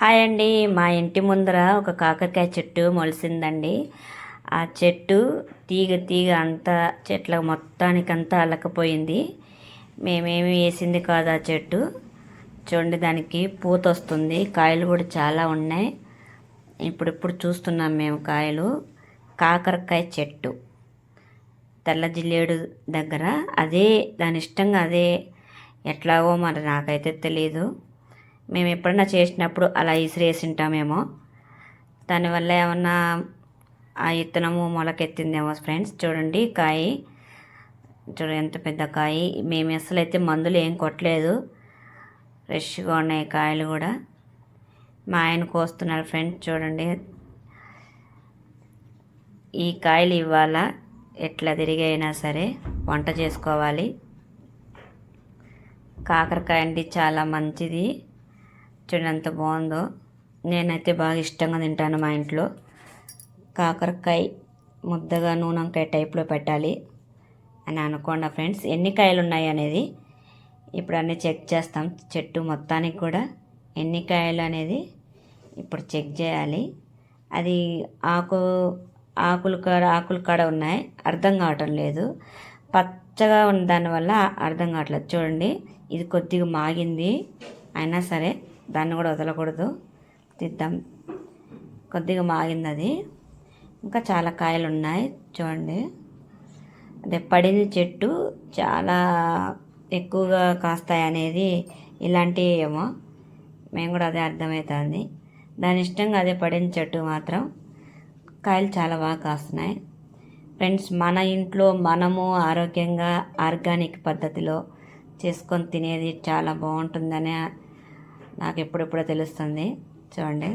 Hi అండి. మా ఇంటి ముందర ఒక కాకరకాయ చెట్టు మొలిసిందండి. ఆ చెట్టు తీగ తీగ అంతా చెట్ల మొత్తానికంతా అల్లకపోయింది మేమేమి వేసింది కాదు ఆ చెట్టు. చూడండి దానికి పూత వస్తుంది. కాయలు కూడా చాలా ఉన్నాయి. ఇప్పుడిప్పుడు చూస్తున్నాం మేము కాయలు. కాకరకాయ చెట్టు. తెల్ల జిల్లేడు దగ్గర. అదే దాని ఇష్టంగా అదే ఎట్లాగో మరి నాకైతే తెలియదు మేము ఎప్పుడైనా చేసినప్పుడు అలా ఇసిరేసింటామేమో. దానివల్ల ఏమన్నా ఆ ఇత్తనము మొలకెత్తిందేమో ఫ్రెండ్స్. చూడండి కాయ. చూడండి ఎంత పెద్ద కాయ. మేము అసలు అయితే మందులు ఏం కొట్టలేదు. ఫ్రెష్గా ఉన్నాయి కాయలు కూడా. మా ఆయన కోస్తున్నారు ఫ్రెండ్స్ చూడండి. ఈ కాయలు ఇవాళ ఎట్లా తిరిగి అయినా సరే వంట చేసుకోవాలి. కాకరకాయ అండి చాలా మంచిది. చూడండి ఎంత బాగుందో. నేనైతే బాగా ఇష్టంగా తింటాను మా ఇంట్లో. కాకరకాయ ముద్దగా నూనెంకాయ టైప్లో పెట్టాలి అని అనుకోండి ఫ్రెండ్స్. ఎన్ని కాయలు ఉన్నాయి అనేది ఇప్పుడు అన్నీ చెక్ చేస్తాం. చెట్టు మొత్తానికి కూడా ఎన్ని కాయలు అనేది ఇప్పుడు చెక్ చేయాలి. అది ఆకు ఆకులు కాడ ఆకులు కాడ ఉన్నాయి. అర్థం కావటం లేదు. పచ్చగా ఉన్న దానివల్ల అర్థం కావట్లేదు. చూడండి ఇది కొద్దిగా మాగింది. అయినా సరే దాన్ని కూడా వదలకూడదు. తిద్దాం. కొద్దిగా మాగింది అది ఇంకా చాలా కాయలు ఉన్నాయి చూడండి. అదే పడిన చెట్టు చాలా ఎక్కువగా కాస్తాయి అనేది ఇలాంటివి ఏమో. మేము కూడా అదే అర్థమవుతుంది. దాని ఇష్టంగా అదే పడిన చెట్టు మాత్రం కాయలు చాలా బాగా కాస్తున్నాయి. ఫ్రెండ్స్ మన ఇంట్లో మనము ఆరోగ్యంగా ఆర్గానిక్ పద్ధతిలో చేసుకొని తినేది చాలా బాగుంటుందని నాకు ఎప్పుడెప్పుడో తెలుస్తుంది. చూడండి.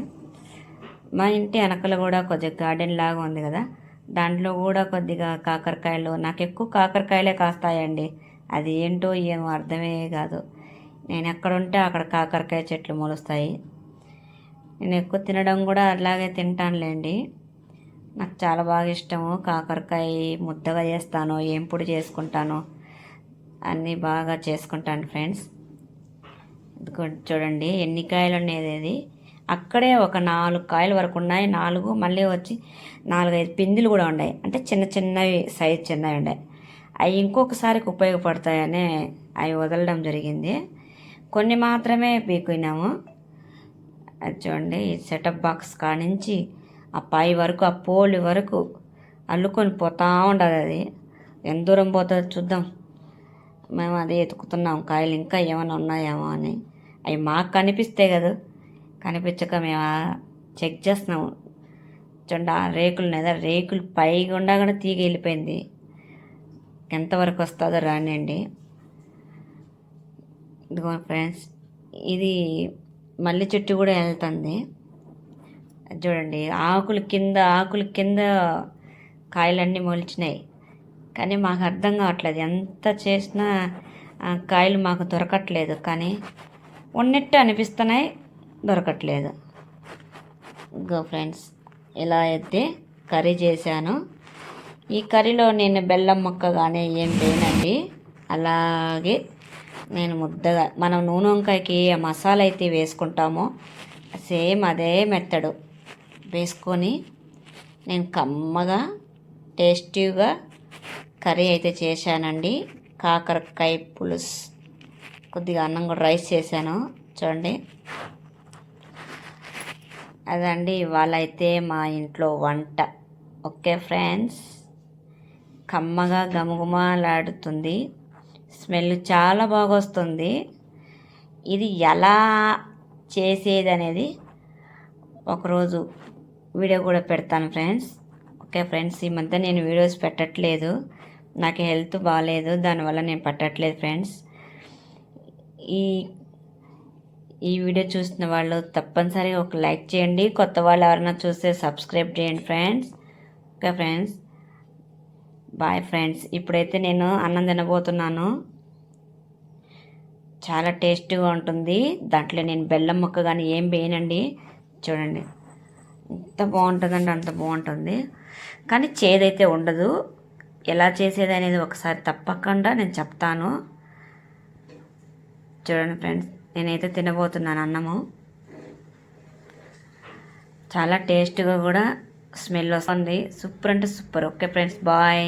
మా ఇంటి వెనకల కూడా కొద్దిగా గార్డెన్ లాగా ఉంది కదా. దాంట్లో కూడా కొద్దిగా కాకరకాయలు నాకు ఎక్కువ కాకరకాయలే కాస్తాయండి. అది ఏంటో ఏమో అర్థమే కాదు. నేను ఎక్కడ ఉంటే అక్కడ కాకరకాయ చెట్లు మొలుస్తాయి. నేను ఎక్కువ తినడం కూడా అలాగే తింటానులేండి. నాకు చాలా బాగా ఇష్టము. కాకరకాయ ముద్దగా చేస్తాను ఏంపుడు చేసుకుంటాను అన్నీ బాగా చేసుకుంటాను ఫ్రెండ్స్. చూడండి ఎన్ని కాయలు ఉండేది అది అక్కడే ఒక నాలుగు కాయల వరకు ఉన్నాయి. నాలుగు మళ్ళీ వచ్చి నాలుగైదు పిందులు కూడా ఉన్నాయి. అంటే చిన్న చిన్నవి సైజ్ చిన్నవి ఉన్నాయి. అవి ఇంకొకసారికి ఉపయోగపడతాయని అవి వదలడం జరిగింది. కొన్ని మాత్రమే పీకున్నాము. అది చూడండి ఈ సెటప్ బాక్స్ కానించి ఆ పై వరకు ఆ పోలి వరకు అల్లుకొని పోతా ఉండదు అది. ఎంత దూరం పోతుందో చూద్దాం. మేము అది ఎతుకుతున్నాం. కాయలు ఇంకా ఏమైనా ఉన్నాయేమో అని. అవి మాకు కనిపిస్తాయి కదా. కనిపించక మేము చెక్ చేస్తున్నాము చూడండి ఆ రేకులు లేదా రేకులు పైగా కూడా తీగ వెళ్ళిపోయింది. ఎంతవరకు వస్తుందో రానివ్వండి ఇదిగో ఫ్రెండ్స్ ఇది మల్లె చెట్టు కూడా వెళ్తుంది. చూడండి ఆకులు కింద ఆకుల కింద కాయలన్నీ మొలిచినాయి. కానీ మాకు అర్థం కావట్లేదు. ఎంత చేసినా కాయలు మాకు దొరకట్లేదు. కానీ ఉన్నట్టు అనిపిస్తున్నాయి దొరకట్లేదు. గో ఫ్రెండ్స్ ఇలా అయితే కర్రీ చేశాను. ఈ కర్రీలో నేను బెల్లం ముక్క కానీ ఏం చేయనండి అలాగే నేను ముద్దగా మనం నూనె వంకాయకి మసాలా అయితే వేసుకుంటామో. సేమ్ అదే మెత్తడు. వేసుకొని నేను కమ్మగా టేస్టీగా కర్రీ అయితే చేశానండి. కాకరకాయ పులుసు. కొద్దిగా అన్నం కూడా రైస్ చేశాను. చూడండి. అదండి ఇవాళ అయితే మా ఇంట్లో వంట. Okay friends? కమ్మగా గమగుమలాడుతుంది స్మెల్ చాలా బాగా వస్తుంది ఇది ఎలా చేసేది అనేది ఒకరోజు వీడియో కూడా పెడతాను ఫ్రెండ్స్. ఓకే ఫ్రెండ్స్ ఈ మధ్య నేను వీడియోస్ పెట్టట్లేదు. నాకు హెల్త్ బాగాలేదు దానివల్ల నేను పెట్టట్లేదు ఫ్రెండ్స్. ఈ ఈ వీడియో చూసిన వాళ్ళు తప్పనిసరిగా ఒక లైక్ చేయండి. కొత్త వాళ్ళు ఎవరైనా చూస్తే సబ్స్క్రైబ్ చేయండి friends. Okay friends. Bye friends. ఇప్పుడైతే నేను అన్నం తినబోతున్నాను. చాలా టేస్టీగా ఉంటుంది. దాంట్లో నేను బెల్లం ముక్క కానీ ఏం వేయనండి. చూడండి. ఎంత బాగుంటుందండి అంత బాగుంటుంది. కానీ చేదైతే ఉండదు. ఎలా చేసేది అనేది ఒకసారి తప్పకుండా నేను చెప్తాను. చూడండి ఫ్రెండ్స్ నేనైతే తినబోతున్నాను అన్నము. చాలా టేస్ట్గా కూడా స్మెల్ వస్తుంది. సూపర్ అంటే సూపర్. Okay friends bye.